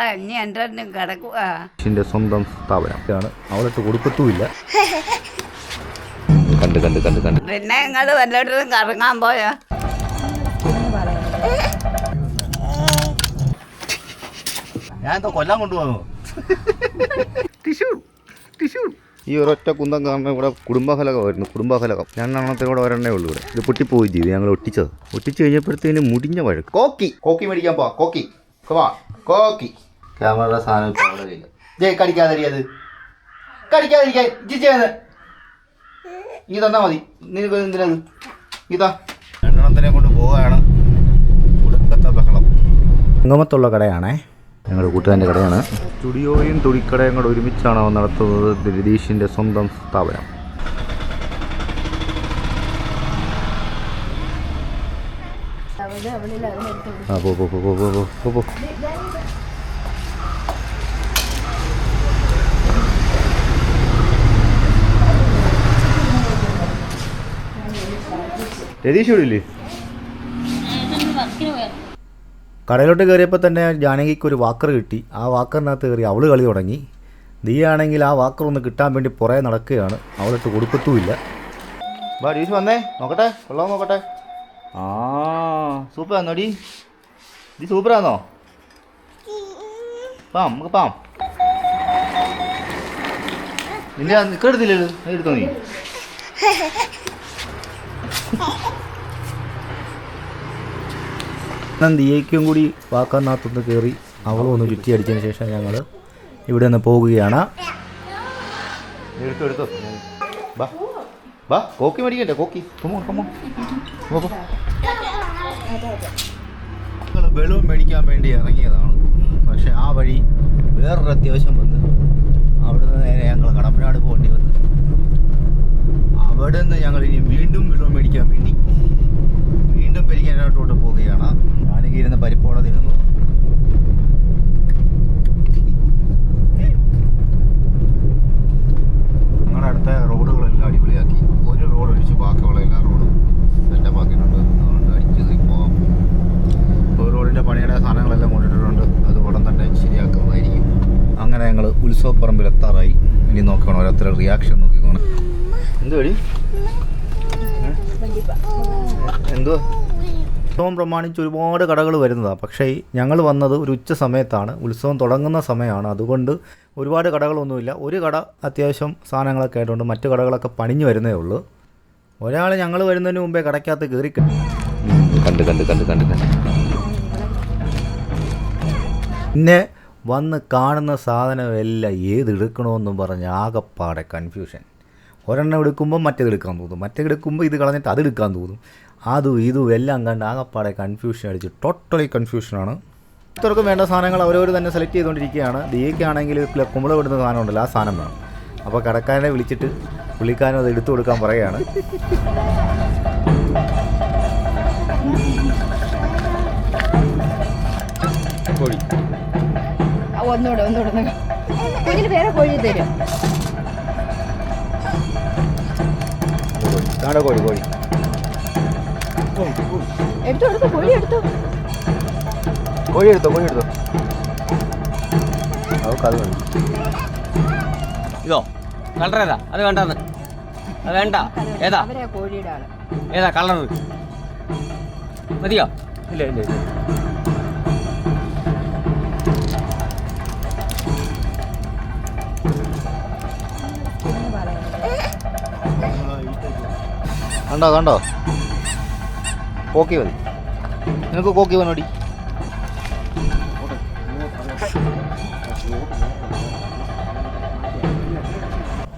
ഇനി എന്റെ കിടക്കുക സ്വന്തം സ്ഥാപനം. അവളിട്ട് കൊടുക്കത്തുമില്ല. കണ്ട് കണ്ട് കണ്ട് കണ്ട്. പിന്നെ നിങ്ങൾ വല്ലയിടത്തും കറങ്ങാൻ പോയോ? ഞാൻ എന്തോ കൊല്ലാൻ കൊണ്ടുപോകുന്നു. Tissue tissue. ഈ ഒരൊറ്റ കുന്തം കാരണം ഇവിടെ കുടുംബഫലകമായിരുന്നു കുടുംബഫലകം. രണ്ടെണ്ണത്തിലൂടെ ഒരെണ്ണേ ഉള്ളൂ ഇവിടെ. ഇത് പൊട്ടിപ്പോയി ചെയ്തു ഞങ്ങൾ ഒട്ടിച്ചത്. ഒട്ടിച്ച് കഴിഞ്ഞപ്പോഴത്തേന് മുടിഞ്ഞ വഴക്ക്. കോക്കി കോക്കി മേടിക്കാൻ പോവാ കോക്കി. കമാ കോക്കി. ക്യാമറയുടെ സാധനം ഇപ്പോൾ അവിടെ ഇല്ല. ജയ് കടിക്കാതിരിക്കത് കടിക്കാതിരിക്കാൻ ജിജയത് നീ തന്നാ മതി. നിനക്ക് എന്തിനത് ഇതാ? രണ്ടെണ്ണത്തിനെ കൊണ്ട് പോവുകയാണ്. കൊടുക്കത്ത ബഹളം. സംഗമത്തുള്ള കടയാണേ. ഞങ്ങളുടെ കൂട്ടുകാരന്റെ കടയാണ്. സ്റ്റുഡിയോയും തുണിക്കടയും കൂടെ ഒരുമിച്ചാണ് അവൻ നടത്തുന്നത് ദിലീഷിന്റെ സ്വന്തം സ്ഥാപനം. ആ പോ പോ പോ പോ പോ പോ രതീഷ് വിടില്ലേ കടയിലോട്ട് കയറിയപ്പോൾ തന്നെ ജാനകിക്ക് ഒരു വാക്കർ കിട്ടി. ആ വാക്കറിനകത്ത് കയറി അവൾ കളി തുടങ്ങി. നീയാണെങ്കിൽ ആ വാക്കർ ഒന്ന് കിട്ടാൻ വേണ്ടി പുറേ നടക്കുകയാണ്. അവളിട്ട് കൊടുക്കത്തുമില്ല. ബാ ഡീഷ് വന്നേ. നോക്കട്ടെ. കൊള്ളാൻ നോക്കട്ടെ. ആ സൂപ്പർ ആണോ ഡി ഡി പാം നമുക്ക് പാം നിന്റെ നിൽക്കെടുത്തില്ലല്ലോ എടുത്തോ നീ നന്ദിയേക്കും ദിയയ്ക്കും കൂടി വാക്കാനാത്തൊന്ന് കയറി അവളും ഒന്ന് ചുറ്റി അടിച്ചതിന് ശേഷം ഞങ്ങൾ ഇവിടെ നിന്ന് പോകുകയാണ്. എടുത്തോ എടുത്തോ. ബാ. ബാ കോക്കി മേടിക്കട്ടെ കോക്കി? Come on come on balloon മേടിക്കാൻ വേണ്ടി ഇറങ്ങിയതാണ്. പക്ഷെ ആ വഴി വേറൊരു അത്യാവശ്യം വന്ന് അവിടെ നിന്ന് നേരെ ഞങ്ങൾ കടമ്പനാട് പോകേണ്ടി വന്നു. അവിടെ നിന്ന് ഞങ്ങൾ ഇനി വീണ്ടും ബലൂൺ മേടിക്കാൻ വേണ്ടി വീണ്ടും പെരിക്കാനോട്ടോട്ട് പോവുകയാണ്. ഞാനെങ്കിൽ ഇരുന്ന് പരിപ്പോടെ ഞങ്ങളുടെ അടുത്ത റോഡുകളെല്ലാം അടിപൊളിയാക്കി ഒരു റോഡ് ഒഴിച്ച് ബാക്കിയുള്ള എല്ലാ റോഡും സെറ്റപ്പ് ആക്കിയിട്ടുണ്ട് അതുകൊണ്ട് അടിച്ച് കയറി പോകാം ഒരു റോഡിന്റെ പണിയുടെ സാധനങ്ങളെല്ലാം കൊണ്ടിട്ടിട്ടുണ്ട് അത് ഉടൻ തന്നെ ശരിയാക്കുന്നതായിരിക്കും അങ്ങനെ ഞങ്ങൾ ഉത്സവപ്പറമ്പിൽ എത്താറായി. ഇനി നോക്കണം ഓരോരുത്തരുടെ റിയാക്ഷൻ നോക്കിക്കോണം. എന്തുവഴി എന്തുവാ? ഉത്സവം പ്രമാണിച്ച് ഒരുപാട് കടകൾ വരുന്നതാണ് പക്ഷേ ഞങ്ങൾ വന്നത് ഒരു ഉച്ച സമയത്താണ്. ഉത്സവം തുടങ്ങുന്ന സമയമാണ്. അതുകൊണ്ട് ഒരുപാട് കടകളൊന്നുമില്ല. ഒരു കട അത്യാവശ്യം സാധനങ്ങളൊക്കെ ആയിട്ടുണ്ട് മറ്റു കടകളൊക്കെ പണിഞ്ഞു വരുന്നേ ഉള്ളൂ. ഒരാൾ ഞങ്ങൾ വരുന്നതിന് മുമ്പേ കടയ്ക്കകത്ത് കയറി കണ്ട് കണ്ട് കണ്ട് കണ്ട് കണ്ട്. പിന്നെ വന്ന് കാണുന്ന സാധനമെല്ലാം ഏത് എടുക്കണമെന്നും പറഞ്ഞ് ആകെപ്പാടെ കൺഫ്യൂഷൻ ഒരെണ്ണം എടുക്കുമ്പോൾ മറ്റേത് എടുക്കാൻ തോന്നും. മറ്റേ എടുക്കുമ്പോൾ ഇത് കളഞ്ഞിട്ട് അത് എടുക്കാൻ തോന്നും. അതും ഇതും എല്ലാം കണ്ട് ആകെപ്പാടെ കൺഫ്യൂഷൻ അടിച്ച് ടോട്ടലി കൺഫ്യൂഷനാണ് ഇത്രക്കും വേണ്ട സാധനങ്ങൾ അവരവർ തന്നെ സെലക്ട് ചെയ്തുകൊണ്ടിരിക്കുകയാണ്. ദിയക്കാണെങ്കിൽ കുമ്പള വിടുന്ന സാധനം ഉണ്ടല്ലോ ആ സാധനം വേണം. അപ്പോൾ കടക്കാരനെ വിളിച്ചിട്ട് പുള്ളിക്കാരൻ അത് എടുത്തു കൊടുക്കാൻ പറയുകയാണ്. ഒന്നുകൂടെ ഒന്നുകൂടെ ഒന്ന് കുഞ്ഞിന് വേറെ കോഴി തരും. കാട കോഴി കോഴി? എടുത്തു എടുത്തു കോഴി എടുത്തു. കോഴി എടുത്തോ കോഴി എടുത്തോ. അവർക്ക് അത് മതി ഇതോ കളർ ഏതാ അത് വേണ്ടെന്ന്. അത് വേണ്ട. ഏതാ? ഏതാ കളർ മതിയോ? ഇല്ല ഇല്ല ഇല്ല. കണ്ടോ കണ്ടോ? കോക്കി മതി നിനക്ക് കോക്കി വന്നോടി.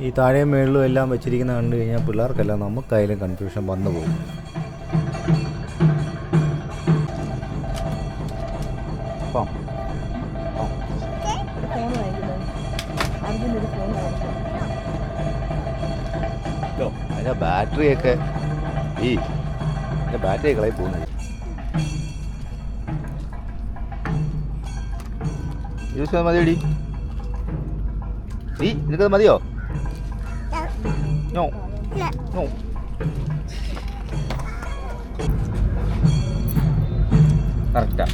ഈ താഴെയും മേളിലും എല്ലാം വെച്ചിരിക്കുന്ന കണ്ടു കഴിഞ്ഞാൽ പിള്ളേർക്കെല്ലാം നമുക്കായാലും കൺഫ്യൂഷൻ വന്നു പോകും. അതിന്റെ ബാറ്ററിയൊക്കെ ഈ എന്റെ ബാറ്ററി കളയി പോകുന്നത്. യൂസ് മതിയടി. ഈ നിനക്കത് മതിയോ? നോ. നോ. കറക്റ്റാ.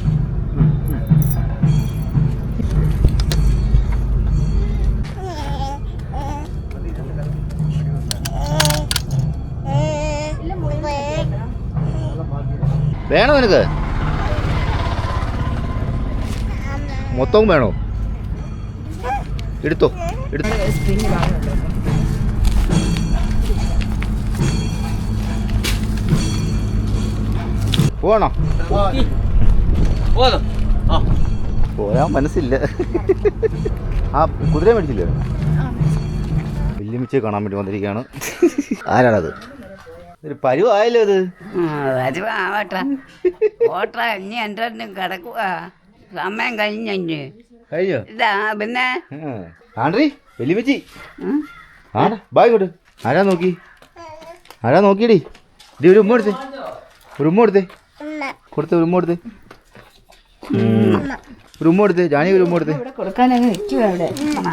വേണോ നിനക്ക്? മൊത്തവും വേണോ? എടുത്തോ ആ. പോയാൻ മനസ്സില്ല. ആ കുതിര മേടിച്ചില്ലേ? വെല്ലുമിച്ച് കാണാൻ വേണ്ടി വന്നിരിക്കുകയാണ്. ആരാണത്? ഒരു പരുവായല്ലോ ഇത് പരിവാവട്ടെ ഓട്ട ഇനി എന്റെ കിടക്കുക സമയം കഴിഞ്ഞഞ്ഞ് കഴിഞ്ഞോ? ഇതാ പിന്നെ? ആണ്ടി വെച്ചി ആടാ ബായ് കൊടു ആരാ നോക്കി? ആരാ നോക്കിയടി? ഡി ഒരു ഉമ്മ എടുത്തേ. ഒരു ഉമ്മ എടുത്തേ. കൊടുത്തേ ഒരു ഉമ്മ എടുത്തേ. ഒരു ഉമ്മ എടുത്തേ ജാനി ഒരു ഉമ്മ എടുത്തേ. ഇവിടെ കൊടുക്കാൻ അങ്ങ് നിൽക്കുക അവിടെ ഏറ്റവും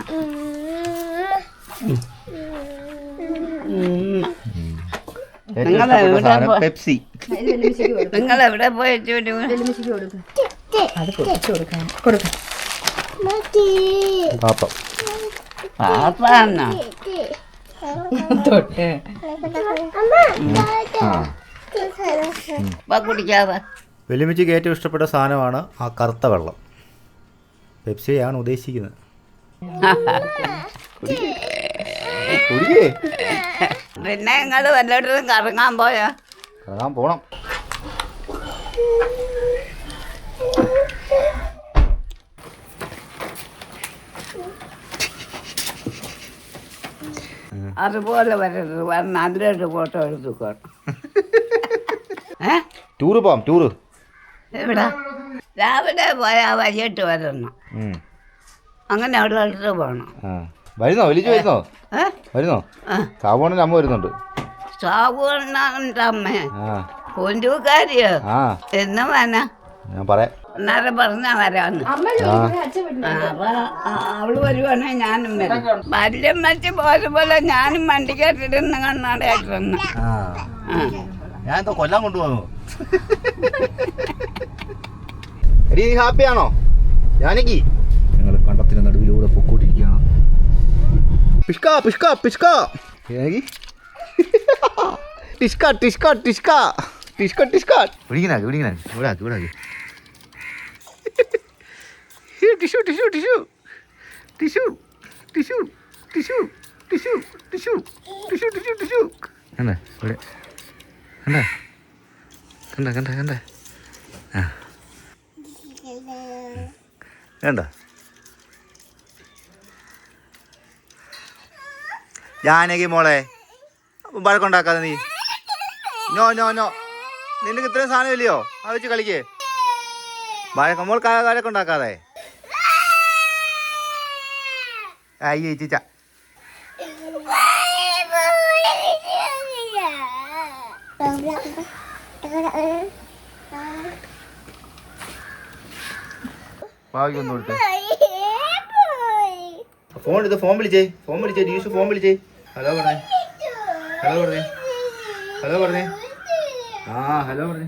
പെപ്സി. നിങ്ങൾ എവിടെ പോയി അത് പൊട്ടിച്ചു കൊടുക്കാൻ കൊടുക്കാം. പാപ്പം പാപ്പാന്നോ തൊട്ട്. ആ. ഇപ്പൊ കുടിക്കാതെ വെല്ലുമിച്ചിക്ക് ഏറ്റവും ഇഷ്ടപ്പെട്ട സാധനമാണ് ആ കറുത്ത വെള്ളം. പെപ്സിയാണ് ഉദ്ദേശിക്കുന്നത്. പിന്നെ ഇങ്ങോട്ട് വല്ലോട്ടും കറങ്ങാൻ പോയോ? കറങ്ങാൻ പോണം. അതുപോലെ വരരുത്. വരണം നല്ലൊരു ഫോട്ടോ എടുത്തുക്കോണം ടൂറ് പോവാം ടൂറ്. എവിടെ? രാവിലെ പോയാൽ വൈകിട്ട് വരണം. അങ്ങനെ അവിടെ അടുത്ത് പോകണം വരുന്നോ? വലിച്ചു വരുന്നോ? വരുന്നോ? സാബുണ്ണന്റെ അമ്മ വരുന്നുണ്ട്. സാബുണ്ണന്റെ അമ്മ. കൊഞ്ചുകാരിയോ എന്ന് വേന ഞാൻ പറയാം. അന്നേരം പറഞ്ഞാ വരാന്ന്. അവൾ വരുവാണെങ്കിൽ ഞാനും വരും. ബാല്യം വെച്ച് പോലെ പോലെ ഞാനും വണ്ടിക്കകത്തിരുന്ന് കണ്ണാടയായിട്ട് വന്നു ഞാൻ കൊല്ലം കൊണ്ടുപോകുന്നു. ഹാപ്പിയാണോ? ജാനകി? പിഷ്ക പിഷ്ക പിഷ്ക. ടിഷ്ക ടിഷ്ക ടിഷ്ക. ടിഷ്ക ടിഷ്ക. വിളിക്കനാക്കി വിളിക്കനാക്കി ഇവിടെ ആക്കി ഇവിടെ ആക്കി tissue tissue tissue. Tissue tissue tissue tissue tissue tissue tissue tissue. കണ്ടേ ഇവിടെ. കണ്ടേ? കണ്ട കണ്ട കണ്ട? ആ. വേണ്ട ജാനകി മോളെ വഴക്കുണ്ടാക്കാതെ നീ. No no no. നിനക്ക് ഇത്രയും സാധനം ഇല്ലയോ? അത് വെച്ച് കളിക്കേ. വഴക്ക മോൾ വഴക്കുണ്ടാക്കാതെ അയ്യേ ചിച്ച. ഭാഗ്യം ഒന്നും കൊടുത്തേ ഫോൺ എടുത്ത് ഫോൺ വിളിച്ചേ ഫോൺ വിളിച്ചേ ജ്യൂസ് ഫോൺ വിളിച്ചേ. ഹലോ പറഞ്ഞേ. ഹലോ പറഞ്ഞേ. ഹലോ പറഞ്ഞേ. ആ ഹലോ പറഞ്ഞേ.